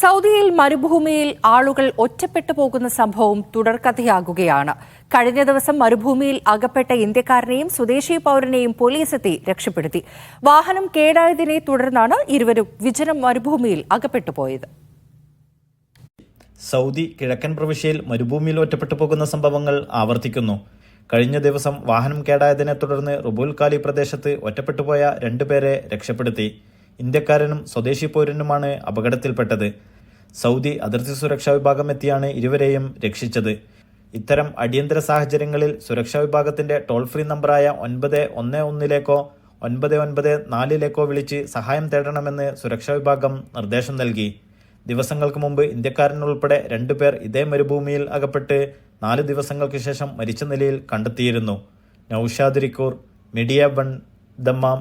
സൗദിയിൽ മരുഭൂമിയിൽ ആളുകൾ ഒറ്റപ്പെട്ടു പോകുന്ന സംഭവം തുടർക്കഥയാകുകയാണ്. കഴിഞ്ഞ ദിവസം മരുഭൂമിയിൽ അകപ്പെട്ട ഇന്ത്യക്കാരനെയും സ്വദേശി പൗരനെയും പോലീസ് എത്തി രക്ഷപ്പെടുത്തി. വാഹനം കേടായതിനെ തുടർന്നാണ് ഇരുവരും വിജനം മരുഭൂമിയിൽ അകപ്പെട്ടു പോയത്. സൗദി കിഴക്കൻ പ്രവിശ്യയിൽ മരുഭൂമിയിൽ ഒറ്റപ്പെട്ടു പോകുന്ന സംഭവങ്ങൾ ആവർത്തിക്കുന്നു. കഴിഞ്ഞ ദിവസം വാഹനം കേടായതിനെ തുടർന്ന് റുബുൽ കാലി പ്രദേശത്ത് ഒറ്റപ്പെട്ടുപോയ രണ്ടുപേരെ രക്ഷപ്പെടുത്തി. ഇന്ത്യക്കാരനും സ്വദേശി പൗരനുമാണ് അപകടത്തിൽപ്പെട്ടത്. സൗദി അതിർത്തി സുരക്ഷാ വിഭാഗം എത്തിയാണ് ഇരുവരെയും രക്ഷിച്ചത്. ഇത്തരം അടിയന്തര സാഹചര്യങ്ങളിൽ സുരക്ഷാ വിഭാഗത്തിന്റെ ടോൾ ഫ്രീ നമ്പറായ ഒൻപത് ഒന്ന് ഒന്നിലേക്കോ ഒൻപത് ഒൻപത് നാലിലേക്കോ വിളിച്ച് സഹായം തേടണമെന്ന് സുരക്ഷാ വിഭാഗം നിർദ്ദേശം നൽകി. ദിവസങ്ങൾക്ക് മുമ്പ് ഇന്ത്യക്കാരനുൾപ്പെടെ രണ്ടുപേർ ഇതേ മരുഭൂമിയിൽ അകപ്പെട്ട് നാല് ദിവസങ്ങൾക്ക് ശേഷം മരിച്ച നിലയിൽ കണ്ടെത്തിയിരുന്നു. നൌഷാദ് റിക്കൂർ മീഡിയ വൺ ദമ്മാം.